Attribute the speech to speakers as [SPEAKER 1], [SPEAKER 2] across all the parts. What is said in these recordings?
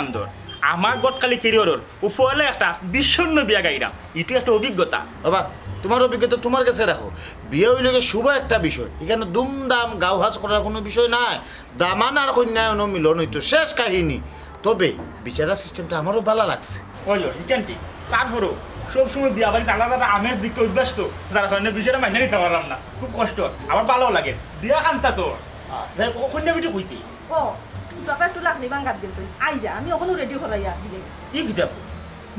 [SPEAKER 1] দামান্দর আমার গতকালি কেরিয়রের উফলে একটা বিশ্বন্ন বিয়া গাইরাম এটু একটা অভিজ্ঞতা।
[SPEAKER 2] বাবা তোমার অভিজ্ঞতা তোমার কাছে রাখো বিয়ে হইলে গিয়ে শুভ একটা বিষয়। এখানে দুমদাম গাও হাজ করার কোনো বিষয় নাই। দামান আর কন্যায়ন মিলন হইতো শেষ কাহিনী। তবে বিচারা সিস্টেমটা আমারও ভালো লাগছে।
[SPEAKER 1] ওই ইকেনটি তারপরও সবসময় বিয়া বাড়িতে আলাদা আলাদা আমেজ দিকে অভ্যস্ত যার কারণে বিষয়টা মাইনে নিতে পারলাম না। খুব কষ্ট আমার ভালো লাগে। বিয়া খান্তা তোর যাই কন্যা বিটি হইতে
[SPEAKER 3] ও বাবা একটু গেছে। আইয়া আমি ওখানে রেডি করাইয়া দিলে।
[SPEAKER 1] ই কিতাব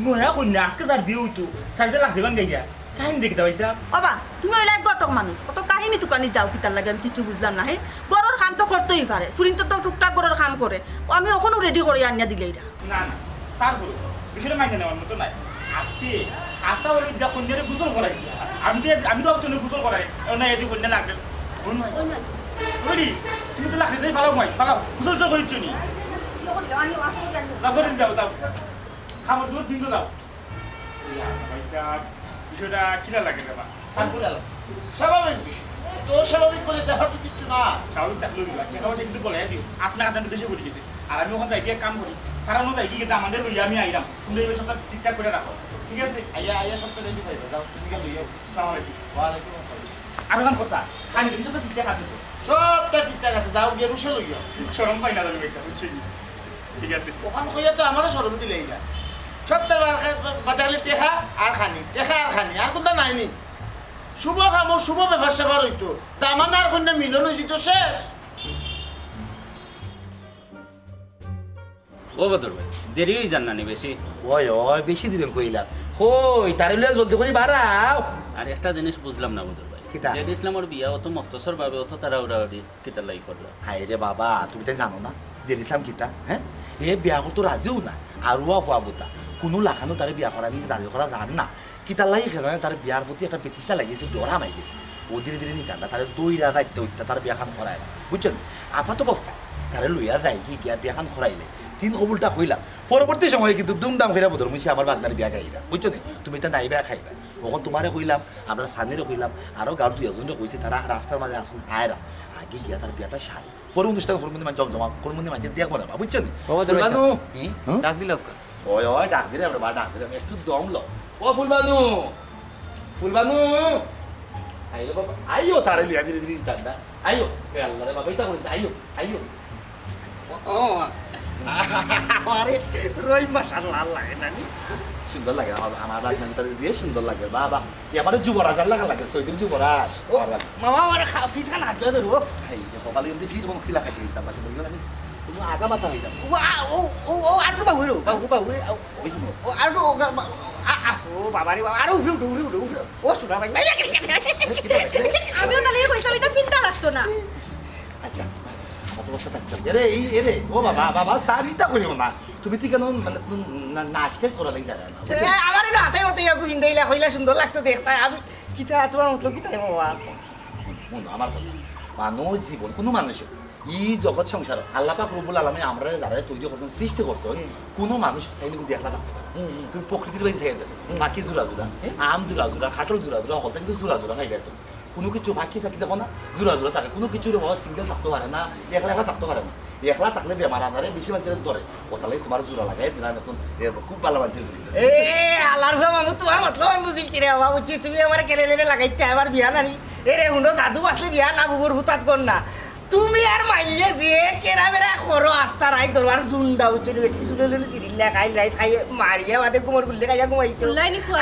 [SPEAKER 1] নয়া কন্যা আজকে যার বিয়ে হইতো চারিতে লাখ দিবান গাইয়া কাহিনী দেখিতে পাইছা
[SPEAKER 3] বাবা তুমি এক গটক মানুষ। কত কাহিনী তুকানি যাও কিতার লাগে আমি কিছু বুঝলাম না হে? গরর কাম তো করতেই পারে। ফুরিন তো টুকটাক গরর কাম করে। আমি ওখানে রেডি করে আনিয়া দিলে এটা
[SPEAKER 1] না না তারপরে বিষয়টা মাইনে নেওয়ার মতো নাই। আজকে আসা হলে যা কন্যারে করাই আমি তো আমি তো অপশনে গুজল করাই। না এদি কন্যা লাগবে। বুঝলি তুমি তো লাখ দিতে পারো মাই। পালাও গুজল তো করিচ্ছ নি। তারপরে যাও তাও খাবার দুধ কিন্তু দাও। পয়সা বিষয়টা কিনা লাগে দেবা।
[SPEAKER 2] স্বাভাবিক বিষয়। তো স্বাভাবিক করে দেখার তো কিচ্ছু না।
[SPEAKER 1] স্বাভাবিক থাকলেও টাকা পয়সা কিন্তু বলে দিও আপনার হাতে বেশি করে গেছে আর আমি ওখান থেকে কাম করি তারা মতো এগিয়ে গেছে আমাদের লইয়া আমি আইলাম। তুমি এই বিষয়টা ঠিকঠাক করে রাখো। ঠিক আছে?
[SPEAKER 2] আইয়া আইয়া সপ্তাহে রেডি পাইবে যাও। ইয়ে আছে
[SPEAKER 1] আসসালামু আলাইকুম
[SPEAKER 2] ওয়ালাইকুম আসসালাম।
[SPEAKER 1] আর কথা খালি তুমি তো ঠিকঠাক আছে তো?
[SPEAKER 2] সবটা ঠিকঠাক আছে যাও গিয়ে রুশে
[SPEAKER 1] সরম পাই না তুমি বুঝছি ঠিক আছে।
[SPEAKER 2] ওখান হইয়া তো আমারও সরম দিলেই যায় সপ্তাহে বাজারে টেকা আর খানি আর খানি আর কোনটা নাই নি? শুভ কাম শুভ ব্যবসা সেবার হইতো তামান আর কন্যা মিলন হয়েছি তো শেষ।
[SPEAKER 4] ও বদর ভাই দেরি হয়ে যান নানি বেশি?
[SPEAKER 5] ওই ওই বেশি দিলেন কইলা। হই তারে লিয়ে জলদি করে বাড়াও।
[SPEAKER 4] আর একটা জিনিস বুঝলাম না বদর।
[SPEAKER 5] কিতা?
[SPEAKER 4] যে ইসলামের বিয়া অত মক্তসর ভাবে অত তারা উড়াউড়ি কিতা লাগি করল
[SPEAKER 5] হাই রে বাবা তুমি তো জানো না যে ইসলাম কিতা হ্যাঁ এ বিয়া করতো রাজিও না আর ওয়া ফুয়া বুতা কোনো লাখানো তারে বিয়া করা আমি রাজি করা জান না। কিতা লাগি খেলো তার বিয়ার প্রতি একটা প্রতিষ্ঠা লাগিয়েছে ডরা মাই গেছে ও ধীরে ধীরে নি ঠান্ডা তারে দইরা যাইতে উঠতে তার বিয়া খান করায় না? বুঝছেন আপাত অবস্থা তারে লইয়া যায় কি গিয়া বিয়া খান করাইলে তিন কবুলটা হইলাম পরবর্তী সময়ে কিন্তু দুমদাম হইরা বদর মুছি আমার বাগনার বিয়া খাইলা বুঝছ? তুমি এটা নাইবা খাইবা। ওখন তোমারে কইলাম আমরা সানিরে কইলাম আরও গাঁর দুই এজনে কইছে তারা রাস্তার মাঝে আসুন আয়রা আগে গিয়া তার বিয়াটা সারি পরে অনুষ্ঠান করমন্দি মানুষ জমজমা করমন্দি মানুষ দেখব না? বুঝছ নি? ফুলবানু হুম?
[SPEAKER 4] ডাক দিল
[SPEAKER 5] ওই ওই ডাক দিলে আমরা বা ডাক দিলে। আমি একটু দম লো ও ফুলবানু ফুলবানু আইলো বাবা। আইও তারে লিয়া ধীরে ধীরে ঠান্ডা আইও এ আল্লাহ রে বাবা এটা করিস আইও আইও
[SPEAKER 2] ও আরে রই মাশাআল্লাহ লাগে নানি।
[SPEAKER 5] সুন্দর লাগে আমার আমার বাগনান তারে দিয়ে সুন্দর লাগে বাবা এবারে যুবরাজ আর লাগা লাগে সৈদিন যুবরাজ
[SPEAKER 2] মামা আমার খা ফিঠা না জয় দেবো
[SPEAKER 5] এই যে কপালে যদি ফিজ কোন খিলা খাইতে দিতাম বাকি বললাম আমি আগা মাথা হইতাম
[SPEAKER 2] ও ও ও আর বাবু রো বাবু বাবু। ও আর ও বাবা রে বাবা আর উঠে উঠে উঠে উঠে ও শোনা ভাই
[SPEAKER 3] আমিও তাহলে কইছি আমি তো লাগতো না
[SPEAKER 5] আচ্ছা তোমার সাথে থাকতে হবে। এরে এই এরে ও বাবা বাবা সারিটা করিও না। তুমি তো কেন মানে নাচতে করা লাগি জানা
[SPEAKER 2] আমার এটা হাতে মতে ইয়াকু হিন্দাইলা কইলা সুন্দর লাগতো দেখতে আমি কিতা তোমার মতলব কিতা বাবা?
[SPEAKER 5] মন আমার কথা মানুষ জীবন কোনো মানুষ ই জগৎ সংসার আল্লাহ পাক রব্বুল আলামিন আমরা যারা তৈরি করছেন সৃষ্টি করছ কোনো মানুষ চাইলে কিন্তু একলা থাকতে পারে। তুমি প্রকৃতির বাইরে ছেড়ে দেবে বাকি জোড়া জোড়া আম জোড়া জোড়া খাটল জোড়া জোড়া হলটা কিন্তু জোড়া জোড়া খাই তো কোনো কিছু বাকি থাকি দেখো না জোড়া জোড়া থাকে। কোনো কিছু সিঙ্গেল থাকতে পারে না, একলা একলা থাকতে পারে না। একলা থাকলে বেমার আজারে বেশি মানুষের ধরে ওটালে তোমার জোড়া লাগাই দিলাম এখন খুব ভালো মানুষের
[SPEAKER 2] এ আলার হুয়া মামু তোমার মতলব আমি বুঝিলছি রে বাবা বুঝছি তুমি আমার কেলে লাগাইতে আমার বিয়া নানি। এ রে হুনো জাদু আসলে বিয়া না বুবুর হুতাত কর না। তুমি আর মাইলে যে কেরা বেরা করো আস্তা রাই দরবার জুন্ডা উচ্চে বেটি শুনে লেলে সিরিল্লা খাই লাই খাই মারিয়া বাদে কুমর গুল্লে খাইয়া ঘুমাইছে।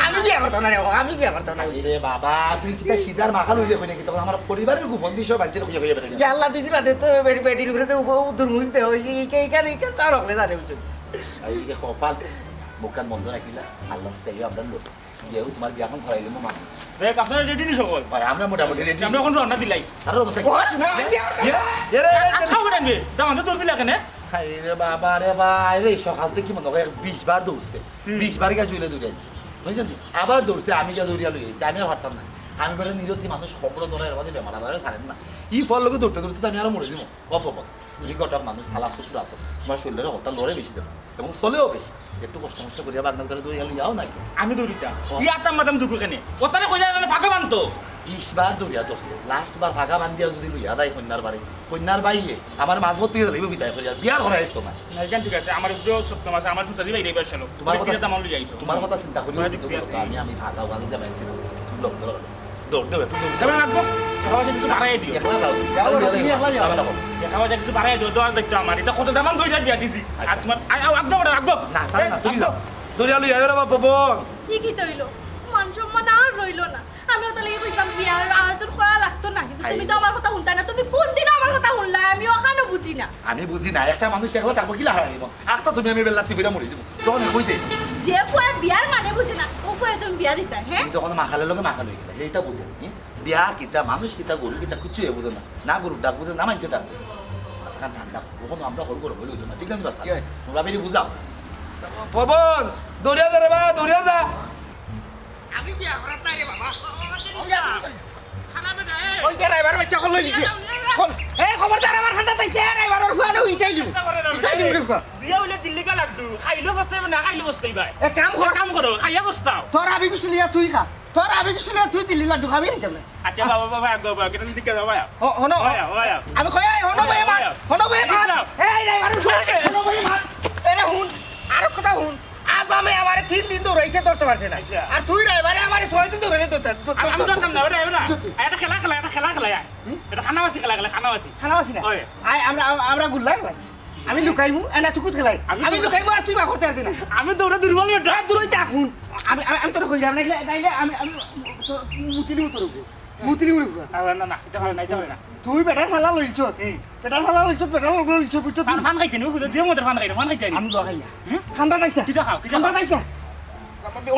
[SPEAKER 2] আমি বিয়া করতাম না রে আমি বিয়া করতাম না।
[SPEAKER 5] রে বাবা তুই কিতা সিধার মাখা লইলে হয় নাকি? তখন আমার পরিবারের গোপন বিষয় বাচ্চারা খুঁজে খুঁজে বেড়ে
[SPEAKER 2] আল্লাহ দিন বাদে তো বেটি বেটির উপরে তো দুর্মুজ দে ওই এইখানে তার হকলে জানে বুঝছ
[SPEAKER 5] এই যে কপাল বোকান বন্ধ রাখিলা। আল্লাহ চাইও আমরা লোক। যেও তোমার বিয়াখন মানুষ
[SPEAKER 1] দেখ আপনারা রেডি নি সকল
[SPEAKER 5] ভাই আমরা মোটামুটি রেডি
[SPEAKER 1] আমরা এখন রান্না দিলাই
[SPEAKER 5] আর অবস্থা
[SPEAKER 2] ও শোনা
[SPEAKER 1] খাও কেন দাম তো দিলা কেন
[SPEAKER 5] হাই রে বাবা রে ভাই রে সকাল থেকে মনে হয় বিশ বার দৌড়ছে বিশ বার গা জুলে দৌড়ে আছি বুঝছেন আবার দৌড়ছে আমি যা দৌড়িয়া লই আছি আমি হঠাৎ না আমি বেটা নিরতি মানুষ খবর ধরে এর মধ্যে বেমার আবার ছাড়েন না। ই ফল লোকে দৌড়তে দৌড়তে তো আমি আরও মরে দিব অপপদ এই কটা মানুষ সালা শত্রু আছে তোমার শরীরের হত্যা লড়ে বেশি দেবো। এবং চলেও বেশি। একটু কষ্ট মষ্ট করিয়া বাগনাল করে দৌড়িয়া লইয়াও নাকি?
[SPEAKER 1] আমি দৌড়িতা ইয়া তাম মাতাম দুকু কেন। ওতারে কই যায় ফাঁকা বানতো
[SPEAKER 5] বিশবার দৌড়িয়া ধরছে। লাস্ট বার ফাঁকা বান্ধিয়া যদি লইয়া দেয় কন্যার বাড়ি। কন্যার বাইয়ে আমার মাঝপত থেকে লাগবে বিদায় করিয়া। বিয়ার করা যেত না
[SPEAKER 1] এখান ঠিক আছে। আমার উপরেও সপ্তম আছে। আমার জুতা দিবে এবার চলো
[SPEAKER 5] তোমার কথা তোমার কথা চিন্তা করি
[SPEAKER 1] তোমার দিয়ে
[SPEAKER 5] আমি আমি ফাঁকা ওখানে যাবে লোক দৌড় দেবে তুমি
[SPEAKER 1] রাখব কিছু বাড়াই দিও।
[SPEAKER 5] একলা যাও তুমি একলা যাও।
[SPEAKER 1] দেখা হচ্ছে কিছু বাড়াই দিও দোয়ার দেখতে আমার। এটা কত দামান ধরে বিয়া দিছি। আর তোমার আগ্রহ বড়
[SPEAKER 5] না তাই না তুমি যাও। দৌড়িয়া লইয়া এবার বাবা বোন
[SPEAKER 6] ই কি তৈল মান সম্মান আর রইল না। আমিও তো লেগে কইতাম বিয়ার আয়োজন করা লাগতো না। কিন্তু তুমি তো আমার কথা শুনতা না। তুমি কোন দিন আমার কথা শুনলা? আমি ওখানে বুঝি না।
[SPEAKER 5] আমি বুঝি না। একটা মানুষ একলা থাকব কি লাগাই দিব? একটা তুমি আমি বেলা টিভিটা মরি দিব। তখন কইতে
[SPEAKER 6] যে ফুয়ার বিয়ার মানে বুঝে না ও ফুয়ারে তুমি বিয়া দিতা হ্যাঁ?
[SPEAKER 5] তুমি তখন মাখালের লগে মাখা লই গেলা এইটা বুঝে নি বিয়া কিতা মানুষ কিতা গরু কিতা কিছু এ বুঝে না। না গরু ডাক বুঝে না মানছে ডাক ঠান্ডা কখনো আমরা হল করে হইলে না ঠিক আছে কথা তোমরা বেরিয়ে বুঝাও। পবন দৌড়িয়া যা রে বা দৌড়িয়া যা।
[SPEAKER 2] আমি বিয়া করার নাই রে বাবা। ওই যে ড্রাইভার বাচ্চা কল লই এই খবরদার আমার ঠান্ডা তাইছে ড্রাইভারের ফুয়ানো উইটাই দিম উইটাই দিম রে ফুয়া
[SPEAKER 1] বিয়া হইলে দিল্লি কা লাগতো খাইলেও বসতে না খাইলেও বসতেই ভাই
[SPEAKER 2] এক কাম কর
[SPEAKER 1] কাম করো খাইয়া বসতাও
[SPEAKER 2] তোর আবি কিছু লিয়া তুই খা। তোর আবি কিছু লিয়া তুই দিল্লি লাড্ডু খাবি নাকি আমরা
[SPEAKER 1] আচ্ছা বাবা বাবা আগ্রহ বাবা কেন দিকে যাও ভাই
[SPEAKER 2] হনো
[SPEAKER 1] ভাই ভাই
[SPEAKER 2] আমি কই হনো বই মাত হনো বই মাত এই ড্রাইভারের ফুয়া হনো বই মাত এরে হুন আর কথা হুন আমি আমারে তিন দিন দৌড়াইছে ধরতে পারছে না।
[SPEAKER 1] আচ্ছা।
[SPEAKER 2] আর তুই ড্রাইভারে আমারে ছয় দিন দৌড়াইলে ধরতে
[SPEAKER 1] আমি ধরতাম না ওটা এটা খেলা খেলা এটা খেলা খেলা এটা খানাবাসি খেলা খেলা খানাবাসি।
[SPEAKER 2] খানা আছি না। আই আমরা আমরা গুল্লা খেলাই আমি লুকাইমু এনা তুকুত খেলাই।
[SPEAKER 1] আমি
[SPEAKER 2] লুকাইমু আর তুই বা করতে পারতি না।
[SPEAKER 1] আমি দৌড়ে দুর্বল এটা
[SPEAKER 2] দূরই দেখুন আমি আমি আমি তোর কই যাম নাইলে নাইলে আমি আমি মুতিলি উতর মুতিলি উড়ব
[SPEAKER 1] না না এটা না এটা না।
[SPEAKER 2] তুই বেটা শালা লইছ। বেটা শালা লইছ বেটা লগ লইছ বুঝছ
[SPEAKER 1] ফান ফান খাইছেন ও যে মধ্যে ফান খাইছেন ফান খাইছেন
[SPEAKER 2] আমি না
[SPEAKER 1] হুম?
[SPEAKER 2] ঠান্ডা নাইছা
[SPEAKER 1] কিটা খাও
[SPEAKER 2] ঠান্ডা
[SPEAKER 1] খাও?
[SPEAKER 2] নাইছা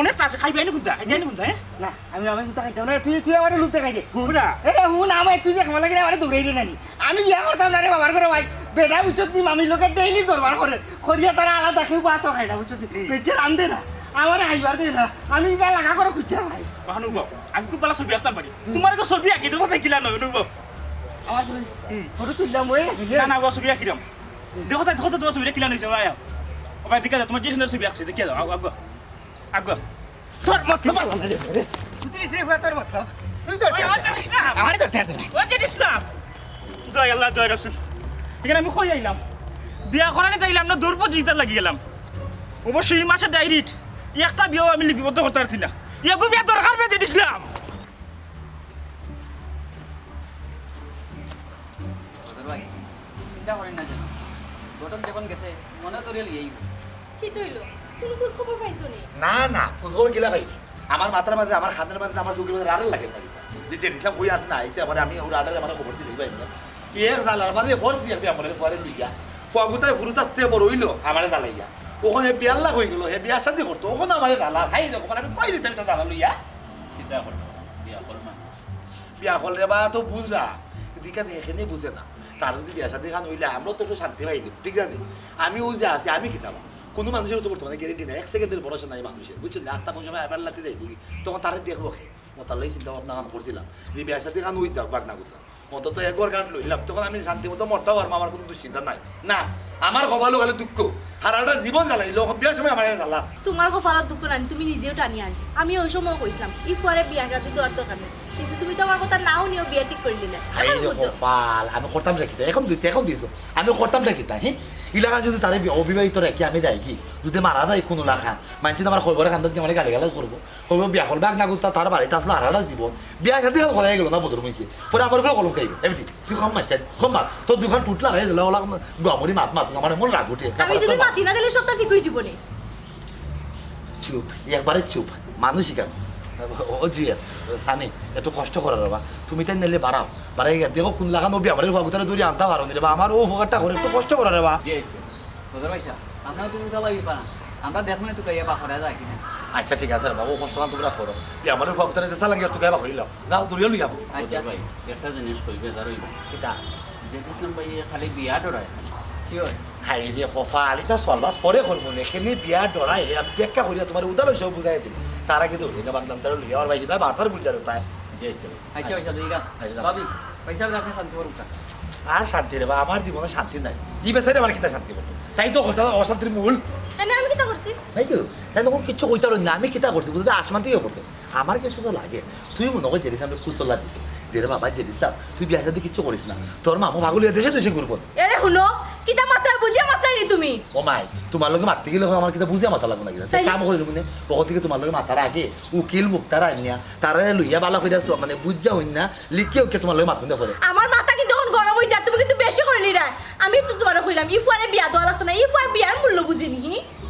[SPEAKER 1] অনেক আছে খাইবে এনে কুদা এই জানি কুদা হ্যাঁ
[SPEAKER 2] না আমি আমি কুতা খাইতাম না তুই তুই আমারে লুতে খাইদে
[SPEAKER 1] কুদা
[SPEAKER 2] এ হুন আমি তুই যে খাওয়া লাগে আমারে দৌড়াই দে নানি আমি বিয়া করতাম না রে বাবার করে ভাই বেটা বুঝছ দিম আমি লোকে ডেইলি দরবার করে খরিয়া তারা আলাদা খেয়ে বাতো খাই না বুঝছ বেচে রান্ধে না। আমার আইবার দে না। আমি গা লাগা করে খুঁজছে ভাই
[SPEAKER 1] কখনো গো আমি খুব ভালো ছবি আসতাম পারি তোমার কো ছবি আঁকি দেবো কিলা নয় নুব
[SPEAKER 2] আমার ফটো তুললাম ওই
[SPEAKER 1] না না ছবি আঁকি দাম। দেখো তাই দেখো তো তোমার ছবিটা কিলা নইছে ভাই ও ভাই দিকা তোমার যে সুন্দর ছবি আঁকছে দেখিয়া দাও আগ। আগ।
[SPEAKER 2] তোর মতলব আলাদা রে বুঝলিস রে ফুয়া তোর মতলব। তুই না আমারে
[SPEAKER 1] ও জানিস না জয় আল্লাহ জয় রসুল এখানে আমি কই আইলাম বিয়া করানি চাইলাম না দূর প্রতিযোগিতা লাগি গেলাম। অবশ্যই এই মাসের ডায়েরিট একটা বিয়েও আমি লিপিবদ্ধ করতে পারছি না। ইয়াকু বিয়া দরকার পেয়ে দিয়েছিলাম
[SPEAKER 7] চিন্তা করেন না যেন। ঘটক যখন গেছে মনে করিয়ে লিয়েই
[SPEAKER 6] কি তৈল? তুমি খোঁজ খবর পাইছো নি?
[SPEAKER 5] না না কুজোর গিলা ভাই আমার মাথার মাঝে আমার খাদের মাঝে আমার চোখের মাঝে রাডার লাগে না দিতে নিতাম কই আস না আইছে আমার আমি ওর রাডারে আমার খবর দিই ভাই এক জালার বাদে ফোর্স দিয়ে আমার ফরেন লিগা ফুয়াগুতায় ফুরুতার থেকে বড় হইল আমারে জ্বালাইয়া। ওখানে বিয়ার লাগ হয়ে গেল হে বিয়া শান্তি করতো। ওখানে আমারে জ্বালা হাই ওখানে আমি কই দিতাম এটা জ্বালা লইয়া?
[SPEAKER 4] কিতা করবা বিয়া করবা
[SPEAKER 5] বিয়া করলে বা তো বুঝলা আছে এখানে বুঝে না। তার যদি বিয়া শান্তি খান হইলে আমরা তো একটু শান্তি পাই ঠিক আছে আমি ও যে আছি আমি কিতাবা। কোনো মানুষের তো বর্তমানে গ্যারেন্টি নাই এক সেকেন্ডের ভরসা নাই মানুষের বুঝছেন একটা কোন সময় আবার লাতে যাই বুঝি তখন তারে দেখব খে ও তার চিন্তা ভাবনা কাম করছিলাম যে বিয়া শান্তি খান হয়ে যাক বাগনা কথা অন্তত একবার গান লইলাম তখন আমি শান্তি মতো মরতেও পারব আমার কোনো দুশ্চিন্তা নাই। না আমার কপালও গেলে দুঃখ হারাটা জীবন জ্বালাইল বিয়ার সময় আমার জ্বালা।
[SPEAKER 6] তোমার কপালত দুঃখ নাই তুমি নিজেও টানি আনছো। আমি ওই সময় কইছিলাম ই পরে বিয়া গাতে দেওয়ার দরকার নেই। কিন্তু তুমি তো আমার কথা নাও নিও বিয়া ঠিক করে নিলে
[SPEAKER 5] আমি করতাম রাখিতা এখন দিতে এখন দিছো। আমি করতাম রাখিতা হ্যাঁ ইলাকা যদি তারে অবিবাহিত রাখি আমি যাই কি? যদি মারা যায় কোনো লাখা মানছি আমার খবরে খান্দাত কি আমার গালি গালাজ করব করব বিয়া করবে না করতা তার বাড়িতে আসলে আরাটা জীবন। বিয়া খাতে হাল করাই গেল না বদর মইছে পরে আমার ফেলে কলম খাইবে এমনি তুই কম মানছে কম মাত তোর দুখান টুটলা রে দিলে ওলা গমরি মাত মাত আমার মন রাগ উঠে।
[SPEAKER 6] আমি যদি মাতি না দিলে সবটা ঠিক হয়ে যাব
[SPEAKER 5] চুপ একবারে চুপ। মানুষই কেন ও সানি একটু কষ্ট করার বাবা। তুমি তাই নিলে বাড়াও। বাড়াই গিয়ে দেখো কোন লাগানো বি আমার ভগতারে দূরে আনতে পারো নি বা আমার ও ফোকারটা করে একটু কষ্ট করার বা
[SPEAKER 7] আপনার তুমি লাগি আমরা যায় কিনা।
[SPEAKER 5] আচ্ছা ঠিক আছে বাবু কষ্ট না তোমরা করো। বি আমার ভগতারে যে সালাঙ্গি তুই গাবা করিলাম না দূরে লই যাব
[SPEAKER 7] আচ্ছা।
[SPEAKER 4] ভাই একটা জিনিস কইবে
[SPEAKER 5] কিতা?
[SPEAKER 4] দেখিছিলাম ভাই খালি বিয়া ডরায়।
[SPEAKER 7] কি হয়?
[SPEAKER 5] হাই রে ফফা আলিটা সলবাস পরে করব এখানে বিয়া ডরাই আমি ব্যাখ্যা করিয়া তোমার উদার বুঝাই দিবি তার দৌড়ে না বাগলাম তার লিয়া আর ভাই ভাই বার্সার বুঝার উপায়
[SPEAKER 7] আচ্ছা পয়সা দিই। ভাবি পয়সা আপনি শান্তি করুক
[SPEAKER 5] আর শান্তি রে আমার জীবনে শান্তি নাই ই বেসারে আমার কিতা শান্তি করতো তাই তো কথা অশান্তির মূল
[SPEAKER 6] আমি কিতা করছি
[SPEAKER 5] নাই তো তাই তখন কিচ্ছু কইতে পারো না আমি কিতা করছি বুঝলি আসমান থেকে করছে আমার কিছু তো লাগে তুই মনে কর জেরিস আমি কুচল্লা দিছি দেরে বাবা জেরিস তুই বিয়া সাথে কিচ্ছু করিস না তোর মামু ভাগুলিয়া দেশে দেশে ঘুরবো
[SPEAKER 6] এরে শুনো কিতা মাত্রা বুঝিয়া মাত্রাই নি তুমি?
[SPEAKER 5] ও মাই তোমার লগে মারতে গেলে হয় আমার কিতা বুঝিয়া মাথা লাগবে না কিনা
[SPEAKER 6] তাই-
[SPEAKER 5] কাম করিল মানে ওখান থেকে তোমার লগে মাথার আগে উকিল মুক্তার আনিয়া তারা লইয়া বালা কইরা মানে বুঝা হইন না লিখিয়ে ওকে তোমার লগে মাথুন পড়ে
[SPEAKER 6] আমার মাথা কিন্তু এখন গরম হয়ে যায় তুমি কিন্তু বেশি করে নিরা আমি তো তোমার কইলাম ইফুয়ারে বিয়া দেওয়া লাগতো না ইফুয়ার বিয়ার মূল্য বুঝিনি।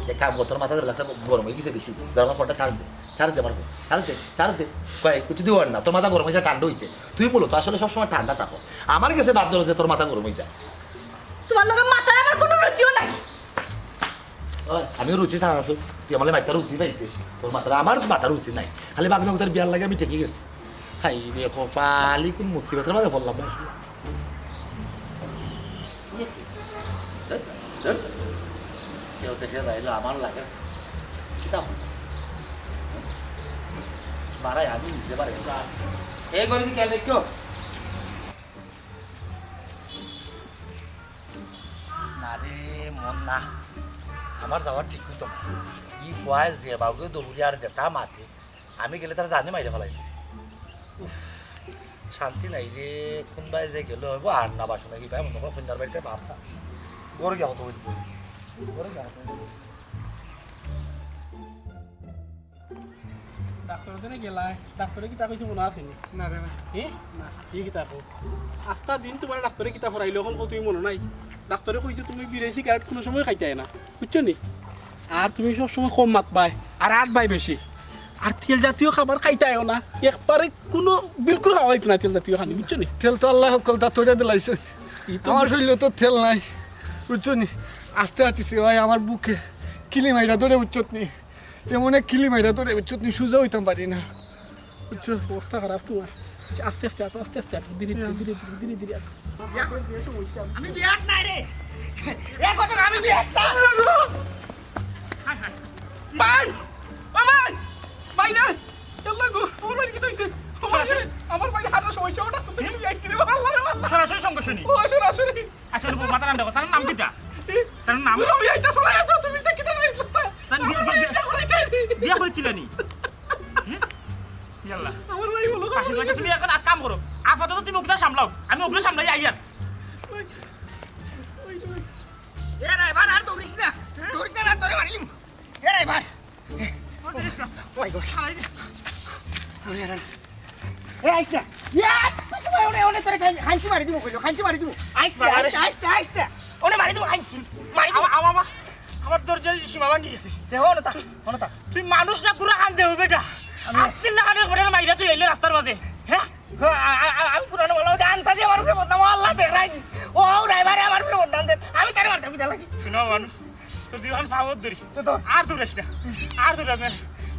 [SPEAKER 5] এক কাম কর তোর মাথা ধরে লাগছে গরম হয়ে গেছে বেশি। দরকার ফোনটা ছাড় দে ছাড় দে আমার ফোন ছাড় দে ছাড় দে। কয় কিছু দিও না তোর মাথা গরম হয়েছে ঠান্ডা হয়েছে তুই বলো তো আসলে সবসময় ঠান্ডা থাকো। আমার কাছে বাদ ধরো যে তোর মাথা গরম হয়ে যায়।
[SPEAKER 6] তোমার লগে মাথার আমার কোনো রুচিও নাই।
[SPEAKER 5] আমিও রুচি চাচ্ছো তুই আমার মাইতার রুচি পাইতে তোর মাথার আমার মাথার রুচি নাই। খালি বাগনা তোর বিয়ার লাগে আমি ঠেকে গেছি। হাই রে কপালি, কোন মুসিবতের মাঝে বললাম না কেউ আমার লাগে। কিতাব মারাই আমি নিজে পারে এই করে কেন কেউ না। আমার যাওয়ার ঠিক হইতো না। ই যে বাবুকে দৌড়ি আর দেতা মাতে আমি গেলে তারা জানি মাইরে ফেলাই উফ, শান্তি নাই রে কোনবাই যে গেলে হইব আর না বাসো নাকি ভাই মনে করো সন্ধ্যার বাড়িতে ভাবতা গরু গেল। তো গরু গেল।
[SPEAKER 8] ডাক্তার ওখানে গেলাই। ডাক্তারে কিতা কইছে মনে আছে নি? না রে হে? না। কি কিতা কো আস্তা দিন তোমার ডাক্তারে কিতা ফরাইলো এখন তুমি মনে নাই। ডাক্তারে কইছে তুমি বিড়াই সিগারেট কোনো সময় খাইতে না বুঝছ নি? আর তুমি সব সময় কম মাত পাই আর আট বাই বেশি আর তেল জাতীয় খাবার খাইতে না। একবারে কোনো বিলকুল খাওয়া হইতো না তেল জাতীয় খানি বুঝছ নি?
[SPEAKER 9] তেল তো আল্লাহ কলতা তৈরি দিলাইছে আমার শরীরে তো তেল নাই বুঝছ নি? আস্তে আস্তে ভাই আমার বুকে কিলি মাইরা ধরে উচ্চত নি? এমন এক কিলি মাইরা ধরে উচ্চত নি সুজা হইতাম পারি না। বুঝছ
[SPEAKER 8] অবস্থা খারাপ তোমার আস্তে আস্তে আস্তে আস্তে আটো ধীরে ধীরে ধীরে ধীরে ধীরে ধীরে
[SPEAKER 2] আমি নাই রে। এ কত আমি বিয়াত না।
[SPEAKER 8] ভাই ও ভাই ভাই না এল্লা গো আমার কি হইছে? আমার ভাই সমস্যা ওটা তুমি রে আল্লাহ আল্লাহ
[SPEAKER 1] সরাসরি নেই।
[SPEAKER 8] ও আসলে
[SPEAKER 1] আচ্ছা মাথা নাম দেখো তার নাম কিটা তার নাম?
[SPEAKER 8] আমি আইতা চলে আইতা তুমি দেখি না
[SPEAKER 1] তার বিয়ে- বিয়ে- করেছিল নি
[SPEAKER 8] আমার ভাই বলো
[SPEAKER 1] তুমি এখন এক কাম করো আপাতত তুমি ওগুলো সামলাও আমি ওগুলো সামলাই আই আর
[SPEAKER 2] এ রাইবার আর দৌড়িস না। দৌড়িস না না তোরে মারিলিম এ রাইবার ওই গো। এ আইস না। ইয়া! খাইছি মারি কইলো খাইছি মারি না না, না না। ওনে মারি খাইছি মারি দিমু
[SPEAKER 1] আমার আমার সীমা ভাঙি গেছে।
[SPEAKER 2] দেহ ওনে তা ওনে তা
[SPEAKER 1] তুই মানুষ না পুরো কান দেবো বেটা। না কানে মাইরা তুই এলে রাস্তার মাঝে হ্যাঁ
[SPEAKER 2] আমি পুরানো বলা ওটা আনতাছি আমার উপরে বদনাম আল্লাহ দেখ রাইনি ও রাইবারে আমার উপরে বদনাম দেন আমি তারে মারতাম কিতা লাগি
[SPEAKER 1] শুনো মানুষ তোর দুই এখন ধরি
[SPEAKER 2] তো
[SPEAKER 1] আর দূর আসিস না আর দূর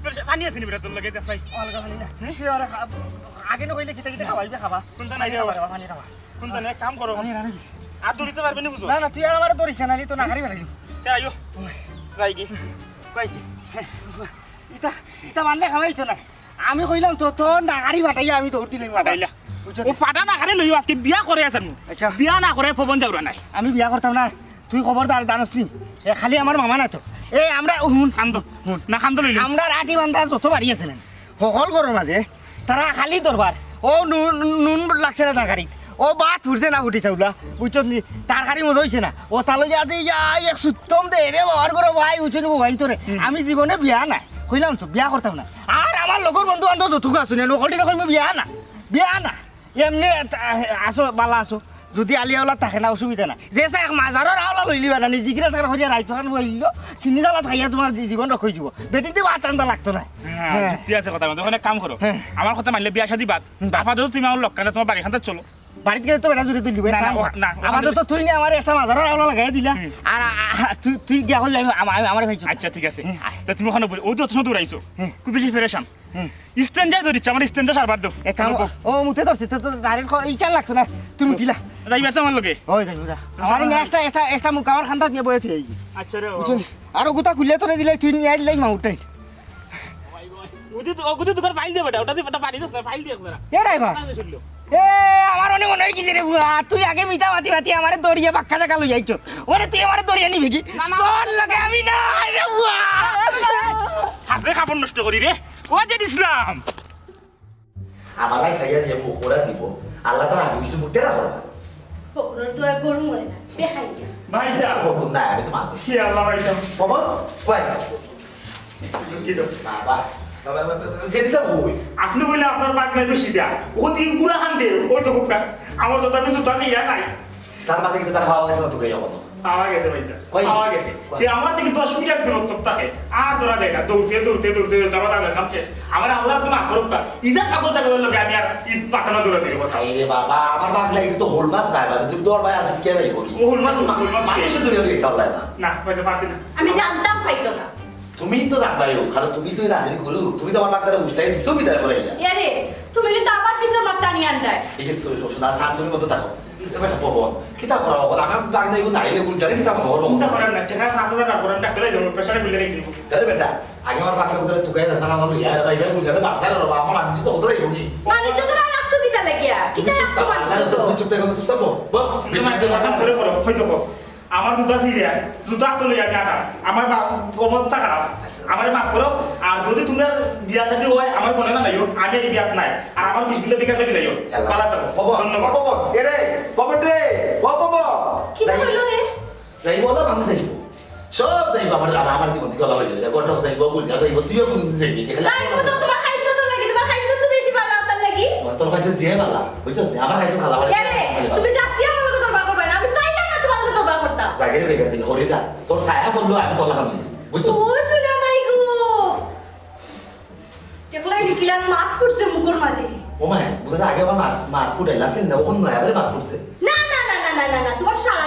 [SPEAKER 1] তোর পানি আছে নি বেটা তোর লাগে যাই
[SPEAKER 2] অলগা পানি না। তুই আগে নকইলে কিতা কিতা খাওয়াইবে খাবা।
[SPEAKER 1] কোনটা নাই
[SPEAKER 2] খাবা পানি খাবা।
[SPEAKER 1] কোন জানে এক কাম করো।
[SPEAKER 2] পানি রানি
[SPEAKER 1] আর দৌড়িতে পারবে না বুঝো?
[SPEAKER 2] না না তুই আর আমার ধরিস না নালি তো না হারি ফেলাইলি
[SPEAKER 1] তে আইও যাই কি
[SPEAKER 2] কইছি ইতা ইতা মানলে খাওয়াইতো না আমি কইলাম তো তোর নাগারি ফাটাইয়া আমি দৌড় দিলাম বুঝছ
[SPEAKER 1] ও ফাটা না খারে লইও আজকে বিয়া করে আছেন
[SPEAKER 2] আচ্ছা।
[SPEAKER 1] বিয়া না করে ফবন যাওয়া নাই।
[SPEAKER 2] আমি বিয়া করতাম না। তুই খবরদার জানোস নি এ খালি আমার মামা না তো। এই আমরা হুন
[SPEAKER 1] খান্দ না খান্দ লইল
[SPEAKER 2] আমরা রাটি বান্ধার যত বাড়ি আছিলেন। সকল ঘরের মাঝে তারা খালি দরবার ও নুন নুন লাগছে না তরকারিত ও বা ফুটছে না ফুটিছে ওগুলা বুঝছ নি? তরকারি মজা হয়েছে না। ও তালো যা দিয়ে যা এক সুত্তম দে রে বাবার করে ভাই উঠছে ভাই তোরে। আমি জীবনে বিয়া নাই কইলাম তো বিয়া করতাম না। আর আমার লগর বন্ধু বান্ধব যতটুকু আছো না? নকলটি কই বিয়া না বিয়া না এমনি আসো বালা আসো যদি আলিয়াওলা থাকে না অসুবিধা না যে চাই মাজাৰৰ আওলা লৈ লিবা না যিকেইটা চাকৰি সৰিয়া ৰাইটো খান বহিল চিনি জালা থাকিয়া তোমাৰ জী- জীৱন ৰখি যাব। বেটিতে ভাত আন্দা লাগতো নাই?
[SPEAKER 1] হ্যাঁ যুক্তি আছে কথা ওখানে কাম করো
[SPEAKER 2] হ্যাঁ।
[SPEAKER 1] আমার কথা মানলে বিয়া শাদি বাদ। আপাতত তুমি আমার লক্ষ্য তোমার বাড়ি খান্তা চলো।
[SPEAKER 2] বাড়িত গেলে তো বেটা জুড়ে তুই
[SPEAKER 1] না, ও-
[SPEAKER 2] আমাদের তো তুই আমার একটা মাজাৰৰ আওলা লাগাই দিলা। আর আ- আ- তুই তুই গিয়া হইলে আমার ভাইছো
[SPEAKER 1] আচ্ছা ঠিক আছে। তা তুমি ওখানে বলি ওই তো অত দূর আইছো খুব বেশি ফেরেশান। স্ট্যান্ড যাই ধরিচ্ছে আমার স্ট্যান্ড সারবার দাও।
[SPEAKER 2] ও মুতে ধরছি তো ডাইরেক্ট ইকান লাগছে না? তুমি উঠিলা।
[SPEAKER 1] যাইবা তো আমার লগে।
[SPEAKER 2] ওই যাই বুঝা আমার একটা একটা একটা মুখ আমার খান্তা দিয়ে বয়ে থই
[SPEAKER 1] আচ্ছা রে
[SPEAKER 2] আর গোটা খুলে তোরে দিলে তুই নিয়ে দিলে মাউটাই
[SPEAKER 1] ওই যে ওগুদি দোকান ফাইল দিয়ে বেটা ওটা দিয়ে বেটা পানি দিস না ফাইল দিয়ে একবার।
[SPEAKER 2] এ রাইবা এ আমার কারণে মনে হয় কি রে বুয়া। তুই আগে মিঠা মাতি মাতি আমারে দরিয়া বাক্কা জায়গা লই যাইছ ওরে তুই আমারে দরিয়া নিবি কি? তোর লগে আমি না রে বুয়া।
[SPEAKER 1] হাতে কাপড় নষ্ট করি রে। ও যে ইসলাম
[SPEAKER 5] আমার ভাই সাইয়া যে মুখ ওরা দিব। আল্লাহ তারা আমি কিছু মুখতে রাখো না।
[SPEAKER 6] বকুনের তো এক গরু মরে না বেখাই না।
[SPEAKER 1] ভাই সাহেব
[SPEAKER 5] বকুন না আমি তো মানুষ
[SPEAKER 1] সে আল্লাহ ভাই সাহেব
[SPEAKER 5] বাবা
[SPEAKER 1] কি আপনি বললে আপনার বেশি দেয়া ও দিন পুরা হান দে ওই তো খুব আমার তো তার জুতা ইয়া নাই
[SPEAKER 5] তার মাঝে কিন্তু তার খাওয়া গেছে না তোকে যখন
[SPEAKER 1] পাওয়া গেছে ভাই সাহেব
[SPEAKER 5] কই?
[SPEAKER 1] পাওয়া গেছে? আমার থেকে দশ মিটার দূরত্ব থাকে আর ধরা দেয় না দৌড়তে দৌড়তে দৌড়তে দৌড়তে আমার আগে কাম শেষ আমার আল্লাহ তো কা ইজা থাকে লোকে আমি আর ঈদ পাতানা দৌড়া দিই কথা
[SPEAKER 5] এই বাবা আমার বাগলা কিন্তু হোল মাছ নাই বাবা তুমি তোর ভাই কে যাইব কি
[SPEAKER 1] হুল মাছ হুল মাছ
[SPEAKER 5] মানুষের কামলাই না
[SPEAKER 1] না পারছি না
[SPEAKER 6] আমি জানতাম না
[SPEAKER 5] তুমি তো রাখবাই কারণ তুমি তো রাজনী করু তুমি তো আমার বাগদারে উস্তাই দিছো বিদায় করে
[SPEAKER 6] এরে তুমি কিন্তু আমার পিছনে মাঠটা নিয়ে আনটায়
[SPEAKER 5] ঠিক আছে শোনা সান তুমি মতো থাকো এবার পবন কিতা করা হবে আমি বাগদাই নাইলে গুল জানি কিতা মনে করব
[SPEAKER 1] চিন্তা করেন না টাকা পাঁচ হাজার টাকা করেন ডাক্তার যাব পেশারে বিলে রেখে দিব
[SPEAKER 5] তাহলে বেটা আগে আমার বাগদা কোথায় তুকাই যাতা না আমার ইয়ার ভাই গুল জানি বাসার রবা আমার আগে তো ওদের হইব
[SPEAKER 6] মানে যদি না রাখছো কিতা লাগিয়া কিতা রাখছো মানে
[SPEAKER 5] চুপ থেকে চুপ থাকো
[SPEAKER 1] তুমি মাইকে করে করো হয়তো কো আমার জুতা সিরিয়া জুতা তো লই আমি আটা। আমার অবস্থা খারাপ। আমার মাফ করো আর যদি তোমরা বিয়া শাদী হয় আমার ফোনে না নাইও আমি এই বিয়াত নাই। আর আমার বিশগুলো বিকাশ দিলাইও পালা থাকো ধন্যবাদ।
[SPEAKER 5] এরে পবন রে পবন
[SPEAKER 6] কিতা হইল রে
[SPEAKER 5] যাইব না মানুষ যাইব সব যাইব আমার আমার জীবন থেকে গলা। হইল গটক যাইব গুলজার যাইব তুইও কোন যাইবি? দেখলে?
[SPEAKER 6] যাইবো তো তোমার খাইছো তো লাগি তোমার খাইছো তো বেশি ভালো তার লাগি।
[SPEAKER 5] তোর কাছে যে বালা বুঝছস না আমার কাছে খালা
[SPEAKER 6] তুমি যাচ্ছি করতাম
[SPEAKER 5] হয়ে গেছে হরে যা। তোর ছায়া বলল আমি তোর লাগানো বুঝছ
[SPEAKER 6] ও শুনা মাই গো। টেকলাই লিখিলাম মাত ফুটছে মুকুর মাঝে।
[SPEAKER 5] ও মা বুঝা আগে আমার মাত মাত ফুটাইলা না? ওখান নয়াবারে মাত ফুটছে?
[SPEAKER 6] না না না না না না তোমার সারা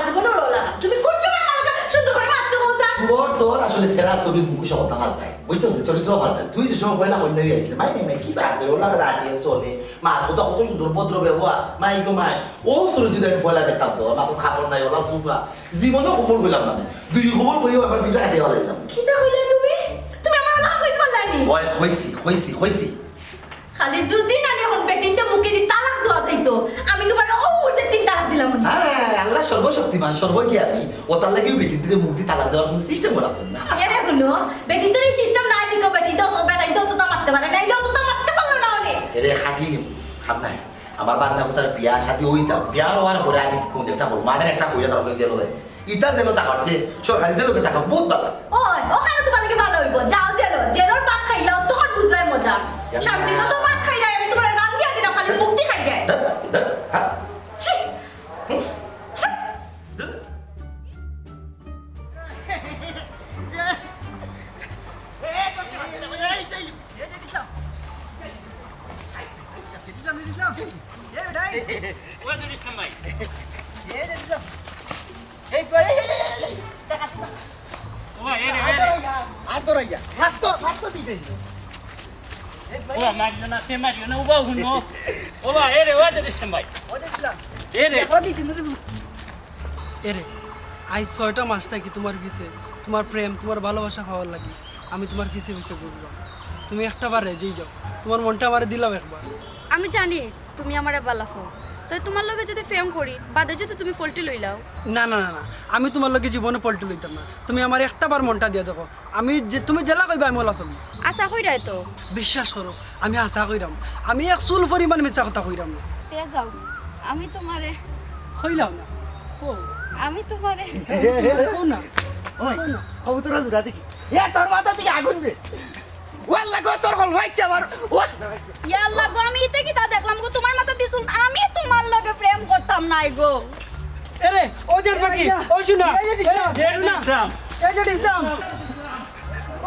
[SPEAKER 5] তোর তোর আসলে সেরা ছবি মুখোশ হতা পাল্টায় বুঝছস চরিত্র পাল্টায় তুই যে সময় পয়লা কন্যা বিয়ে আইছিলে মাই মাই কি বাদ ওর লাগা দাঁড়িয়ে চলে। মা তো কত সুন্দর ভদ্র ব্যবহার। মাই গো মাই। ও চরিত্র যদি আমি পয়লা দেখতাম তো মা তো খাবার নাই ওলা চুপা। জীবনে খবর হইলাম না দুই খবর কইও আবার জীবনে কাটিয়ে হলাইলাম
[SPEAKER 6] কিতা কইলে তুমি? তুমি আমার লাগা কইতে পারলানি
[SPEAKER 5] ওই হইছি হইছি হইছি
[SPEAKER 6] খালি যদি না এখন বেটিনতে মুখে দি তালাক দেওয়া যাইতো আমি তোমার ও মুহূর্তে তিন তালাক দিলাম না
[SPEAKER 5] হ্যাঁ আল্লাহ সর্বশক্তিমান সর্বজ্ঞানী। ও তার লাগে বেটি দিলে মুক্তি তালাক দেওয়ার কোনো সিস্টেম করা আছে না।
[SPEAKER 6] এরে হলো বেটিন তো সিস্টেম নাই দিকো বেটিন তো তো বেটাই তো তো মারতে পারে না তো তো মারতে পারল না অনেক
[SPEAKER 5] এরে খাটলি খাম নাই। আমার বাংলা কোথার বিয়া শাদি হই যাও বিয়া হওয়ার পরে আমি কোন একটা হল মানের একটা হইয়া তারপরে জেল দেয় ইটা জেল টাকা হচ্ছে সরকারি জেলকে টাকা বহুত ভালো
[SPEAKER 6] ওই ওখানে তোমার নাকি ভালো হইব। যাও জেলো জেলোর ভাত খাইলাও তখন বুঝবাই মজা। শান্তি তো তো
[SPEAKER 2] আর দরাইয়া হাত তো হাত তো দিতে
[SPEAKER 4] ওবা মারিও না তে মারিও না ওবা হুনো ওবা এ রে। ওয়া
[SPEAKER 8] আজ ছয়টা মাস থাকি তোমার পিছে। তোমার প্রেম তোমার ভালোবাসা পাওয়ার লাগি। আমি তোমার পিছে পিছে ঘুরবো তুমি একটা বারে যেই যাও। তোমার মনটা আমারে দিলাম একবার।
[SPEAKER 10] আমি জানি তুমি আমারে বালাফো তাই তোমার লগে যদি ফেম করি বাদে যদি তুমি ফলটি লই লাও।
[SPEAKER 8] না না না না। আমি তোমার লগে জীবনে পল্টি লইতাম না। তুমি আমার একটা বার মনটা দিয়ে দেখো। আমি যে তুমি জেলা কইবা আমি ওলা
[SPEAKER 10] আশা কইরাই তো?
[SPEAKER 8] বিশ্বাস করো আমি আশা কইরাম। আমি এক চুল পরিমাণ মিছা কথা কইরাম। না
[SPEAKER 10] তে যাও। আমি তোমারে
[SPEAKER 8] হইলাম না। হো।
[SPEAKER 10] আমি তোমারে
[SPEAKER 8] হো না
[SPEAKER 2] ওই কবুতরা জুড়া দেখি এ তোর মাথা থেকে আগুন বে ওয়াল্লা গো তোর হল হইছে আমার ও
[SPEAKER 10] ইয়াল্লা গো আমি ইতে কি তা দেখলাম গো? তোমার মাথা দিছুন। আমি তোমার লগে প্রেম করতাম নাই গো।
[SPEAKER 8] এরে ও জেড বাকি ও শুনা।
[SPEAKER 9] এই যে
[SPEAKER 8] এ জেড ইসলাম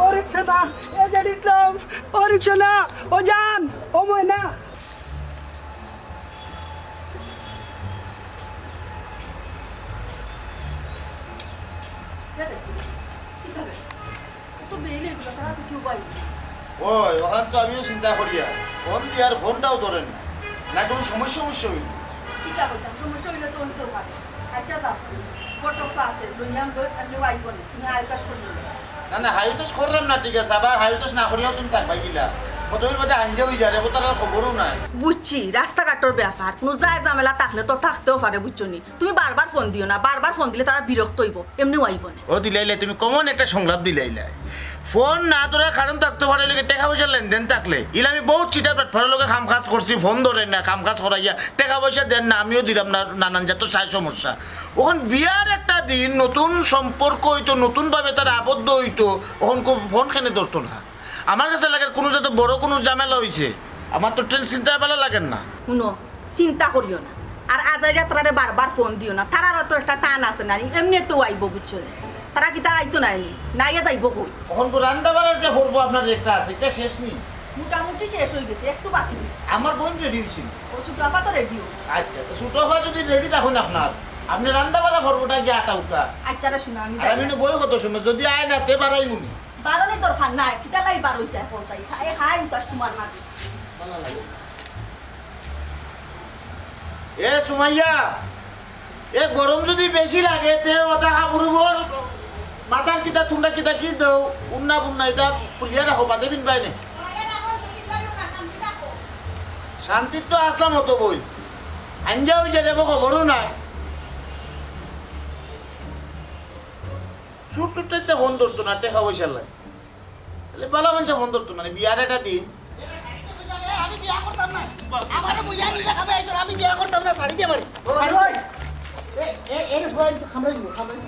[SPEAKER 8] ও রিক্সা না এ জেড ইসলাম ও রিক্সা না ও জান ও ময়না
[SPEAKER 3] তো বেইলে এগুলো তারা তো কেউ পাই
[SPEAKER 11] ওই ওখান তো আমিও চিন্তা করি আর। ফোন দিয়ে আর ফোনটাও ধরেন না। কোনো সমস্যা সমস্যা হইল?
[SPEAKER 3] কিতা কইতাম সমস্যা হইলে তো হইতো পারে আচ্ছা যাও। ফটো আছে। লইলাম লই আপনি আইব না। তুমি আইকাশ করলি।
[SPEAKER 11] না না হাইটেস করলাম না ঠিক আছে। আবার হাইটেস না করিয়াও তুমি থাকবাই গিলা কতদিন বাদে আঞ্জা হয়ে যায় তার আর খবরও নাই।
[SPEAKER 3] বুঝছি রাস্তাঘাটর ব্যাপার কোনো যায় ঝামেলা থাকলে তো থাকতেও পারে বুঝছ নি তুমি বারবার ফোন দিও না বারবার ফোন দিলে তারা বিরক্ত হইব এমনিও আইব না?
[SPEAKER 11] ও দিলাইলে তুমি কমন একটা সংলাপ দিলাইলে ফোন না ধরে কারণ থাকতে পারে লোকে টাকা পয়সা লেনদেন থাকলে ইলে আমি বহুত চিটার প্ল্যাটফর্মের লোকে কাম কাজ করছি ফোন ধরেন না কাম কাজ করাইয়া টাকা পয়সা দেন না আমিও দিলাম না নানান জাত সাই সমস্যা। ওখান বিয়ার একটা দিন নতুন সম্পর্ক হইতো নতুনভাবে তারা আবদ্ধ হইতো ওখান ফোন খেনে ধরতো না? আমার কাছে লাগে কোনো যাতে বড় কোনো ঝামেলা হয়েছে আমার তো ট্রেন চিন্তা বেলা লাগেন না।
[SPEAKER 3] শুনো চিন্তা করিও না। আর আজাইরা তারা বারবার ফোন দিও না। তারার তো একটা টান আছে না এমনি তো আইব বুঝছ তারা কিতা আইতো নাই নাইয়া যাইব কই?
[SPEAKER 11] তখন তো রান্না বাড়ার যে করব আপনার যে একটা আছে এটা শেষ নেই
[SPEAKER 3] মোটামুটি শেষ হয়ে গেছে একটু বাকি রয়েছে
[SPEAKER 11] আমার বোন রেডি হয়েছিল।
[SPEAKER 3] ও সুটাফা তো রেডিও
[SPEAKER 11] আচ্ছা তো সুটোফা যদি রেডি থাকুন আপনার আপনি রান্না বাড়া করবোটা গিয়ে আটা উকা
[SPEAKER 3] আচ্ছা শুনো আমি
[SPEAKER 11] আমি বই কত সময়? যদি আয় না তে বাড়াই উনি
[SPEAKER 3] বারণের দরকার নাই কিতা লাই বার হইতে পৌঁছাই খাই খাই উতাস তোমার মাঝে।
[SPEAKER 11] এ সুমাইয়া এ গরম যদি বেশি লাগে তে ওটা হাবুরুবর মাথার কিতা তুন্ডা কিতা কি দেও উন্না বুন্না এটা খুলিয়া রাখো বাদে বিন বাইনে শান্তির তো আসলাম হতো বই আঞ্জা হয়ে যায় দেবো খবরও নাই। সুর সুরটাইতে ফোন ধরতো না টেকা পয়সা লাগে তাহলে বালা মানুষে ফোন ধরতো না বিয়ার একটা দিন
[SPEAKER 2] আমি বিয়া করতাম না আমারে বুঝা নি দেখাবে এই আমি বিয়া করতাম না শাড়ি দিয়ে মারি এর ভয় খামড়াই দিব খামড়াই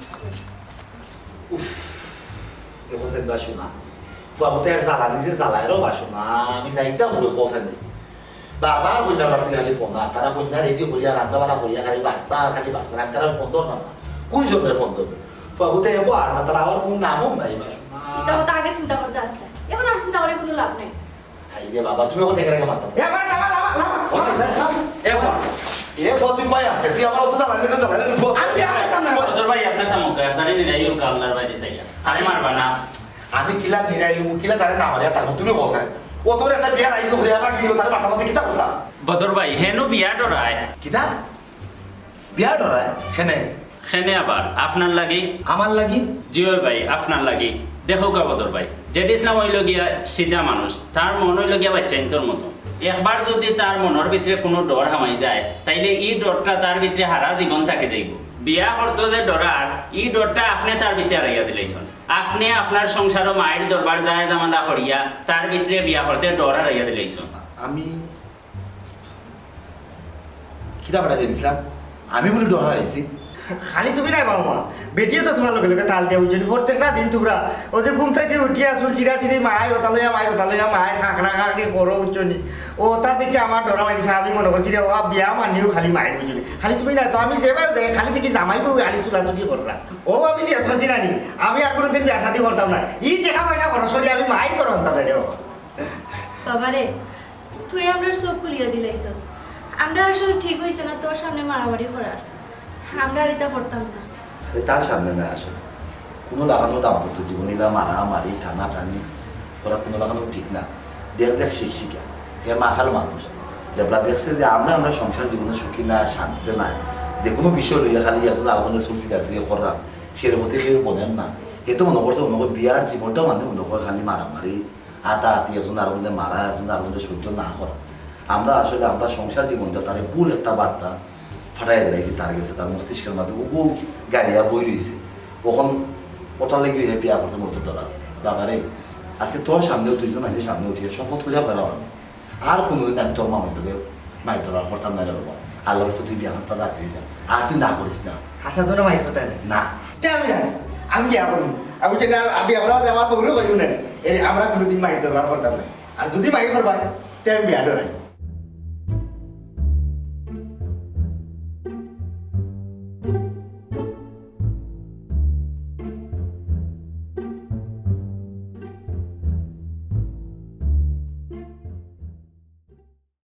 [SPEAKER 5] দেখো সেন বাসো না ফুয়াবতে জ্বালানি যে জ্বালাইরও বাসো না আমি যাইতাম বলে খোঁজেন বারবার কইনা রাত্রি খালি ফোন আর তারা কইনা রেডি ফোন ধরতাম না কোন জনের ফোন ধরবে ফুয়াবতে এবো আর না তারা আবার কোন নামও নাই বাসো
[SPEAKER 10] এটা কথা আগে চিন্তা করতে আসলে। এবার আর চিন্তা করে কোনো লাভ নেই।
[SPEAKER 5] আই রে বাবা তুমি কোথায় গেলে মারতাম
[SPEAKER 2] এ আমার লামা লামা লামা
[SPEAKER 5] এ ফুয়া এ তুই পাই আসতে তুই আমার অত জ্বালানি যে জ্বালানি
[SPEAKER 2] আমি বিয়া করতাম না।
[SPEAKER 4] বদর ভাই আপনার তামুকা জানি নি এই কাল্লার বাইরে চাইয়া আরে মারবা না।
[SPEAKER 5] আমি কিলা নিরাই কিলা তারে না তার তুমি বসেন ও তোর একটা বিয়ার আইলো বা গিলো তার মাথা মধ্যে কিতা করতাম
[SPEAKER 4] বদর ভাই হেনো বিয়া ডরায়।
[SPEAKER 5] কিতা? বিয়া ডরায়? সেনে
[SPEAKER 4] হেনে আবার আপনার লাগি?
[SPEAKER 5] আমার লাগি?
[SPEAKER 4] জিও ভাই আপনার লাগি। দেখো কা বদর ভাই জেড ইসলাম হইল গিয়া সিধা মানুষ তার মন হইল গিয়া বাচ্চাইন্তর মতো। একবার যদি তার মনের ভিতরে কোনো ডর হামাই যায় তাইলে এই ডরটা তার ভিতরে হারা জীবন থাকে যাইব। বিয়া করতো যে ডরার এই ডরটা আপনি তার ভিতরে হারাইয়া দিলাইছেন আপনি আপনার সংসার মায়ের দরবার যায় জামালা করিয়া তার ভিতরে বিয়া করতে ডর হারাইয়া দিলাইছেন
[SPEAKER 5] আমি কিতা বেটা জেনেছিলাম আমি বলে ডর হারাইছি।
[SPEAKER 2] খালি তুমি নাই বাবু মা বেটিও তো তোমার লগে লগে তাল দিয়ে বুঝলি প্রত্যেকটা দিন তোমরা ও যে ঘুম থেকে উঠিয়া আসল চিরা চিরি মায়ের ওতা লইয়া মায়ের ওতা লইয়া মায়ের খাঁকড়া খাঁকড়ি করো উচ্চনি ও তার দিকে আমার ডরা মাইছে আমি মনে করছি রে, ও বিয়া মানিও খালি মায়ের বুঝলি খালি তুমি নাই তো, আমি যাই, খালি দেখি জামাই বউ আলি চুলাচুলি করলাম। ও আমি নিয়ে থাকি না আমি আর কোনোদিন বিয়া শাদি করতাম না। ই টাকা পয়সা করি আমি মায়ের করতাম না রে ও।
[SPEAKER 10] বাবারে তুই আমরা চোখ খুলিয়া দিলাইছ। আমরা আসলে ঠিক হয়েছে না, তোর সামনে মারামারি করার। আমরা না।
[SPEAKER 5] তার সামনে না আসলে কোনো লাগানো দাম্পত্য জীবন এলা মারামারি টানা টানি ওরা কোনো লাগানো ঠিক না। দেখ দেখ শিখ শিখা। এ মাখার মানুষ। যেগুলা দেখছে যে আমরা আমরা সংসার জীবনে সুখী না, শান্তিতে নাই। যে কোনো বিষয় লইয়া খালি একজন আলোচনা চলছি কাছে করা সের মধ্যে সে বোঝেন না। এ তো মনে করছে, মনে করে বিয়ার জীবনটাও মানে মনে করে খালি মারামারি আতা আতি একজন আরও মারা, একজন আরও সহ্য না করা। আমরা আসলে, আমরা সংসার জীবনটা তার ভুল একটা বার্তা ফাটাই দিলাইছি তার গেছে তার মস্তিষ্কের মধ্যে ও গাড়িয়া বই রয়েছে কখন ওটার লেগে যে বিয়া করতে মতো ডরা বাবারে আজকে তোর সামনেও দুইজন মাঝে সামনে উঠিয়ে শপথ করিয়া ফেলা আমি আর কোনোদিন আমি তোর মামাটাকে মায়ের ধরা করতাম না রে বাবা আল্লাহর কাছে তুই বিয়া করতে রাজি হয়েছে আর তুই না করিস না।
[SPEAKER 2] হাসা তো না মায়ের কথা
[SPEAKER 5] না।
[SPEAKER 2] তে আমি না আমি বিয়া করব। আমি যে না আমি আমরা আমার বগুলো কইব না। আমরা কোনোদিন মায়ের দরবার করতাম না আর যদি মায়ের করবা তে আমি বিয়া ডরাই